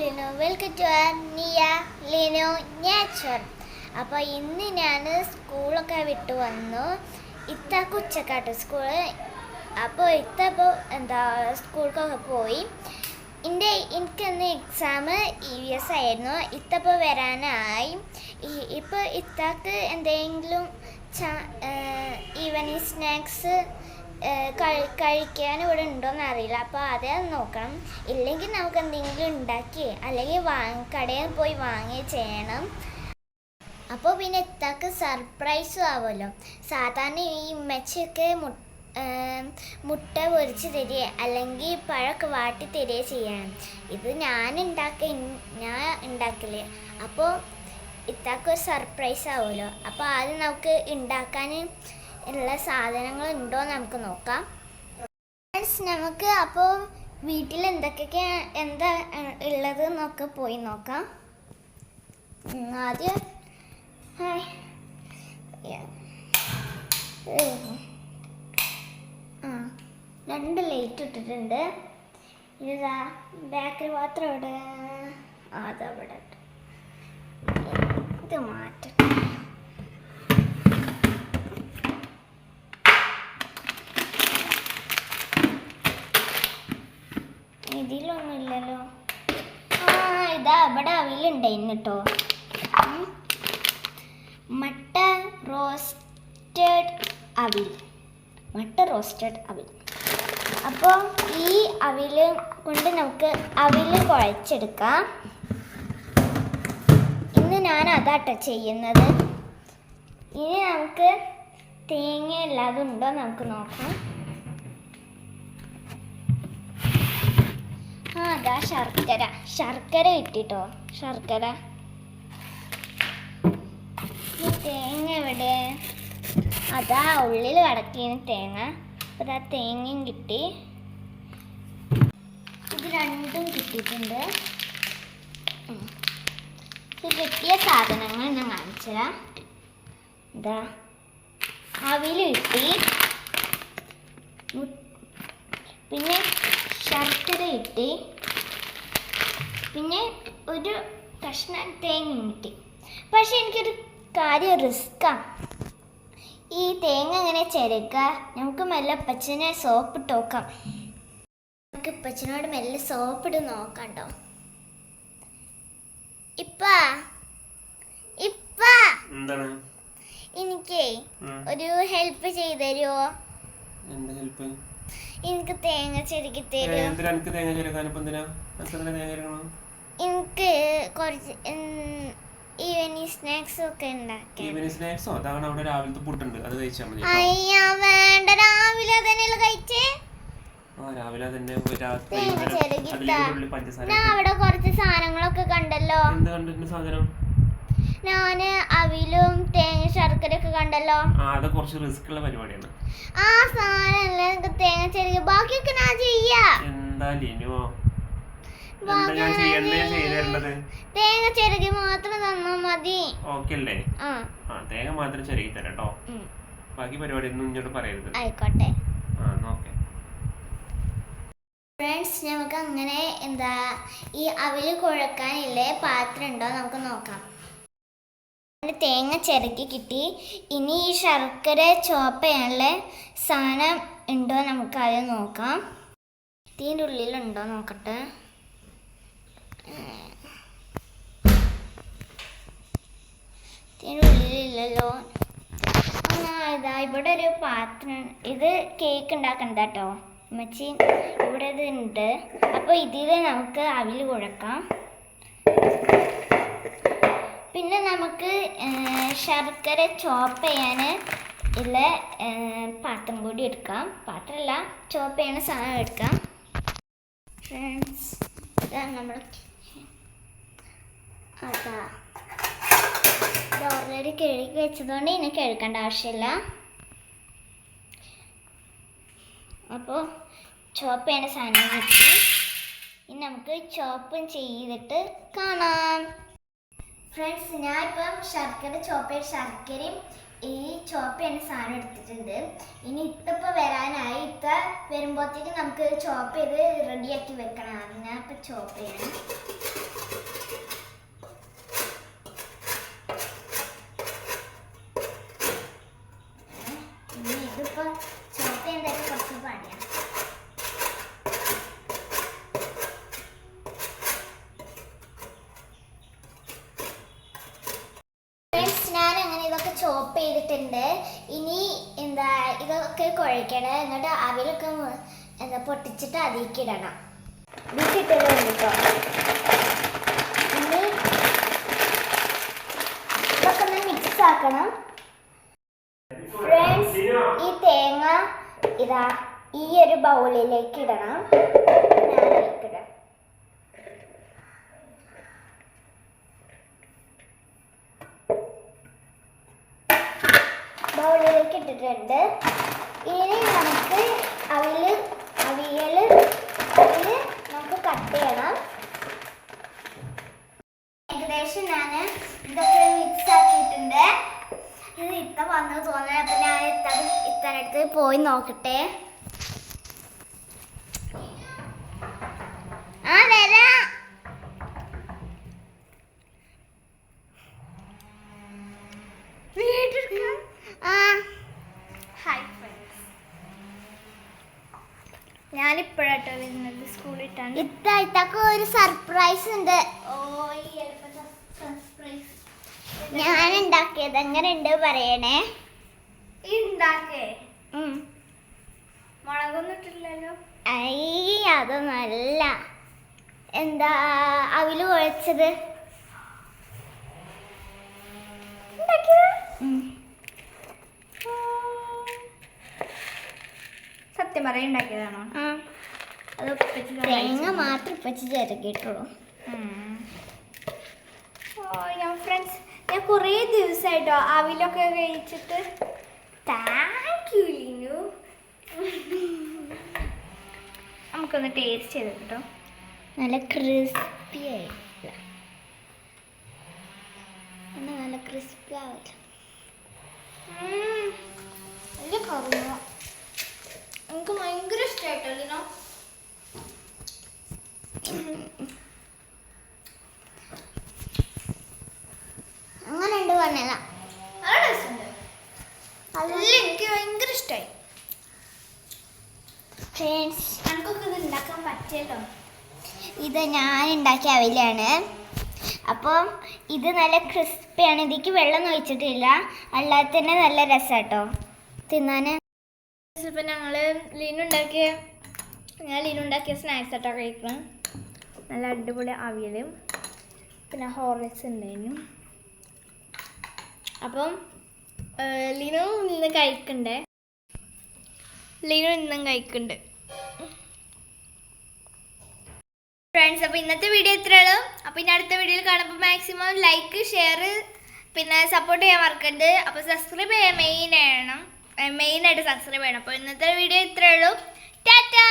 Lino. Welcome to നിയ Linu nature അപ്പോൾ ഇന്ന് ഞാൻ സ്കൂളൊക്കെ വിട്ടു വന്നു. ഇത്താക്ക് ഉച്ചക്കാട്ട് സ്കൂൾ. അപ്പോൾ ഇത്തപ്പോൾ എന്താ സ്കൂൾക്കൊക്കെ പോയി. എന്റെ എനിക്കിന്ന് എക്സാം ഇ വി എസ് ആയിരുന്നു ഇത്തപ്പോൾ വരാനായി. ഇപ്പോൾ ഇത്താക്ക് എന്തെങ്കിലും ഈവനിങ് സ്നാക്സ് കഴിക്കാൻ ഇവിടെ ഉണ്ടോയെന്ന് അറിയില്ല. അപ്പോൾ അതേ നോക്കണം. ഇല്ലെങ്കിൽ നമുക്ക് എന്തെങ്കിലും ഉണ്ടാക്കി അല്ലെങ്കിൽ വാങ്ങി കടയിൽ പോയി വാങ്ങി ചെയ്യണം. അപ്പോൾ പിന്നെ ഇത്താക്ക് സർപ്രൈസും ആവുമല്ലോ. സാധാരണ ഈ ഉമ്മച്ചൊക്കെ മുട്ട പൊരിച്ച് തരിക അല്ലെങ്കിൽ പഴമൊക്കെ വാട്ടി തരിക ചെയ്യണം ഇത് ഞാൻ ഉണ്ടാക്ക ഞാൻ ഉണ്ടാക്കില്ലേ അപ്പോൾ ഇത്താക്കൊരു സർപ്രൈസ് ആവുമല്ലോ. അപ്പോൾ ആദ്യം നമുക്ക് ഉണ്ടാക്കാൻ ഉള്ള സാധനങ്ങൾ ഉണ്ടോ നമുക്ക് നോക്കാം. ഫ്രണ്ട്സ് നമുക്ക് അപ്പോൾ വീട്ടിൽ എന്തൊക്കെയൊക്കെ എന്താ ഉള്ളത് എന്നൊക്കെ പോയി നോക്കാം. ആദ്യം. ആ രണ്ട് ലൈറ്റ് ഇട്ടിട്ടുണ്ട്. ഇതാ ബേക്കറി പാത്രം ഇവിടെ അതവിടെ ഇത് മാറ്റട്ടെ. ഇതിലൊന്നുമില്ലല്ലോ. ആ ഇതാ ഇവിടെ അവിലുണ്ടായിരുന്നു കേട്ടോ മട്ട റോസ്റ്റഡ് അവിൽ. മട്ട റോസ്റ്റഡ് അവിൽ. അപ്പോൾ ഈ അവിൽ കൊണ്ട് നമുക്ക് അവിൽ കുഴച്ചെടുക്കാം. ഇന്ന് ഞാൻ അതാട്ടോ ചെയ്യുന്നത്. ഇനി നമുക്ക് തേങ്ങ അല്ലാതെ ഉണ്ടോ നമുക്ക് നോക്കാം. ആ അതാ ശർക്കര. ശർക്കര ഇട്ടിട്ടോ? ശർക്കര. തേങ്ങ എവിടെ? അതാ ഉള്ളിൽ കിടക്കിയ തേങ്ങ. അതാ തേങ്ങയും കിട്ടി. ഇത് രണ്ടും കിട്ടിയിട്ടുണ്ട്. കിട്ടിയ സാധനങ്ങൾ ഞാൻ കാണിച്ചുതരാം. ഇതാ. അവിൽ കിട്ടി പിന്നെ ശർക്കര ഇട്ടി പിന്നെ ഒരു കഷ്ണം തേങ്ങ ഇട്ടി. പക്ഷെ എനിക്കൊരു കാര്യം റിസ്ക്കാണ് ഈ തേങ്ങ എങ്ങനെ ചിരക്കുക നമുക്ക് മെല്ലെ അപ്പച്ചനെ സോപ്പിട്ട് നോക്കാം. നമുക്ക് പച്ചനോട് മെല്ലെ സോപ്പ് ഇട്ട് ഇപ്പ. ഇപ്പ. എന്താണ്? എനിക്കേ ഉം. ഒരു ഹെൽപ്പ് ചെയ്തു തരുമോ എനിക്ക് തേങ്ങ ചെരുക്കി തരും. എന്തിനാ എനിക്ക് തേങ്ങ ചേരക്കാൻ ഇപ്പൊ എന്തിനാ? എനിക്ക് എന്തിനാ തേങ്ങ ചേരക്കണം എനിക്ക് കുറച്ച് ഈവനിങ് സ്നാക്സ് ഒക്കെ ഉണ്ടാക്കാൻ. ഈവനിങ് സ്നാക്സോ അതാണ് അവിടെ രാവിലത്തെ പുട്ടുണ്ട് അത് കഴിച്ചാൽ മതി. അയ്യ വേണ്ട. രാവിലെ തന്നെയല്ല കഴിച്ചേ. രാവിലെ തന്നെ ഞാൻ അവിടെ കുറച്ച് സാധനങ്ങളൊക്കെ കണ്ടല്ലോ. എന്ത് സാധനം? ഞാൻ അവിലും തേങ്ങ ശർക്കര ഒക്കെ കണ്ടല്ലോ. ആ അത് കുറച്ച് റിസ്ക് ഉള്ള പരിപാടിയാണ്. ആ എനിക്ക് തേങ്ങ എന്താ ലിനുവോ എന്താ ഞാൻ ഞാൻ ഞാൻ ചെയ്തു തരേണ്ടത് തേങ്ങ ചെരുകി മാത്രം തന്നാ മതി. ഓക്കെ അല്ലേ? ആ. തേങ്ങ മാത്രം ചെറുകി തരാം കേട്ടോ ബാക്കി പരിപാടി ഒന്നും ഇങ്ങോട്ട് പറയരുത്. ആയിക്കോട്ടെ. ആ നോക്കെ ഫ്രണ്ട്സ് നമുക്ക് അങ്ങനെ എന്താ ഈ അവിൽ കുഴക്കാനില്ലേ പാത്രം ഉണ്ടോ നമുക്ക് നോക്കാം. തേങ്ങ ചിരക്കി കിട്ടി. ഇനി ഈ ശർക്കര ചോപ്പയാണല്ലേ ചെയ്യാനുള്ള സാധനം ഉണ്ടോ നമുക്ക് അത് നോക്കാം. ഇതിന്റെ ഉള്ളിലുണ്ടോ നോക്കട്ടെ. ഇതിന്റെ ഉള്ളിലില്ലല്ലോ. ഇതാ ഇവിടെ ഒരു പാത്രം ഇത് കേക്ക് ഉണ്ടാക്കണ്ട കേട്ടോ മച്ചി ഇവിടെ ഇത് ഉണ്ട്. അപ്പോൾ ഇതിൽ നമുക്ക് അവിൽ കുഴക്കാം. പിന്നെ നമുക്ക് ശർക്കര ചോപ്പ് ചെയ്യാൻ ഉള്ള പാത്രം കൂടി എടുക്കാം. പാത്രമല്ല ചോപ്പ് ചെയ്യണ സാധനം എടുക്കാം. ഫ്രണ്ട്സ് ഇതാണ് നമ്മൾ അതാ. ഇത് ഓൾറെഡി കിഴക്ക് വെച്ചതുകൊണ്ട് ഇനി കിഴക്കേണ്ട ആവശ്യമില്ല. അപ്പോൾ ചോപ്പ് ചെയ്യേണ്ട സാധനം കിട്ടി ഇനി നമുക്ക് ചോപ്പും ചെയ്തിട്ട് കാണാം. ഫ്രണ്ട്സ് ഞാനിപ്പം ശർക്കര ചോപ്പ് ചെയ്ത ശർക്കരയും ഈ ചോപ്പ് ചെയ്യുന്ന സാധനം എടുത്തിട്ടുണ്ട്. ഇനി ഇത്തപ്പോൾ വരാനായി. ഇത്ത വരുമ്പോഴത്തേക്ക് നമുക്ക് ചോപ്പ് ചെയ്ത് റെഡിയാക്കി വെക്കണം. ഞാൻ ഇപ്പം ചോപ്പ് ചെയ്യണം അപ്പോൾ ചോപ്പ് എന്തായാലും കുറച്ച് പണിയാണ് ഫ്രണ്ട്സ് ഞാൻ അങ്ങനെ ചോപ്പ് ചെയ്തിട്ടുണ്ട്. ഇനി എന്താ ഇതൊക്കെ കുഴക്കണം എന്നിട്ട് അവിലൊക്കെ എന്താ പൊട്ടിച്ചിട്ട് അതിലേക്ക് ഇടണം. ഇനി ഇതൊക്കെ ഒന്ന് മിക്സ് ആക്കണം. ഫ്രണ്ട്സ് ഈ തേങ്ങ ഇതാ ഈ ഒരു ബൗളിലേക്ക് ഇടണം. ഞാൻ ബൗളിലേക്ക് ഇട്ടിട്ടുണ്ട്. ഇനി നമുക്ക് അവിൽ അവിയൽ അതിൽ നമുക്ക് കട്ട് ചെയ്യണം. ഏകദേശം ഞാൻ ഇതൊക്കെ മിക്സ് ആക്കിയിട്ടുണ്ട്. ഇത് ഇത്ത വന്നു തോന്നുന്നത് അപ്പം ഞാൻ ഇത്ത ഇത്തനടുത്ത് പോയി നോക്കട്ടെ. ആ വരാം വീടെടുക്കാം ആ ഹായ് ഫ്രണ്ട്സ് ഞാനിപ്പോഴാട്ടോ വരുന്നത് സ്കൂളിട്ടാണ് ഇത്ത ഇത്തക്ക് ഒരു സർപ്രൈസ് ഉണ്ട്. ഓ സർപ്രൈസ് ഞാൻ ഉണ്ടാക്കിയത് എങ്ങനെ ഉണ്ട് പറയണേ? ഉണ്ടാക്കേ ഉം. മുളകൊന്നും ഇട്ടില്ലല്ലോ? ഐ അതൊന്നല്ല. എന്താ അവിൽ കുഴച്ചത്? ഉം. സത്യം പറയാൻ ഉണ്ടാക്കിയതാണോ അത് തേങ്ങ മാത്രം ഉപ്പച്ചി ചേരക്കിട്ടുള്ളൂ ഓ ഞാൻ ഫ്രണ്ട്സ് ഞാൻ കുറേ ദിവസമായിട്ടോ അവിലൊക്കെ കഴിച്ചിട്ട് താങ്ക് യു ലിനു നമുക്കൊന്ന് ടേസ്റ്റ് ചെയ്ത് കേട്ടോ. നല്ല ക്രിസ്പി ആയിട്ടില്ല നല്ല ക്രിസ്പി ആവില്ല എനിക്ക് ഭയങ്കര ഇഷ്ടമായിട്ടോ അങ്ങനെ ഉണ്ട് പറഞ്ഞല്ല അല്ല. എനിക്ക് ഭയങ്കര ഇഷ്ടമായി ഫ്രണ്ട്സ് എനിക്കൊക്കെ ഇത് ഉണ്ടാക്കാൻ പറ്റിയല്ലോ? ഇത് ഞാൻ ഉണ്ടാക്കിയ അവിലാണ്. അപ്പം ഇത് നല്ല ക്രിസ്പിയാണ് ഇതിക്ക് വെള്ളം ഒഴിച്ചിട്ടില്ല. അല്ലാതെ തന്നെ നല്ല രസാട്ടോ. തിന്നാൻ ഞാൻ ലീനുണ്ടാക്കിയ സ്നാക്സ് ആട്ടോ കഴിക്കണം. നല്ല അടിപൊളി അവിയലും. പിന്നെ ഹോർലിക്സ് ഉണ്ടായിരുന്നു. അപ്പം ലിനു ലീനു ഇന്ന് കഴിക്കണ്ടേ? ലിനു ഇന്നും കഴിക്കുന്നുണ്ട് ഫ്രണ്ട്സ് അപ്പോൾ ഇന്നത്തെ വീഡിയോ ഇത്രയുള്ളൂ അപ്പോൾ ഇനി അടുത്ത വീഡിയോയിൽ കാണുമ്പോൾ മാക്സിമം ലൈക്ക് ഷെയർ പിന്നെ സപ്പോർട്ട് ചെയ്യാൻ മറക്കണ്ട് അപ്പോൾ സബ്സ്ക്രൈബ് ചെയ്യാൻ മെയിൻ ചെയ്യണം മെയിനായിട്ട് സബ്സ്ക്രൈബ് ചെയ്യണം. അപ്പോൾ ഇന്നത്തെ വീഡിയോ ഇത്രയുള്ളൂ ടാറ്റാ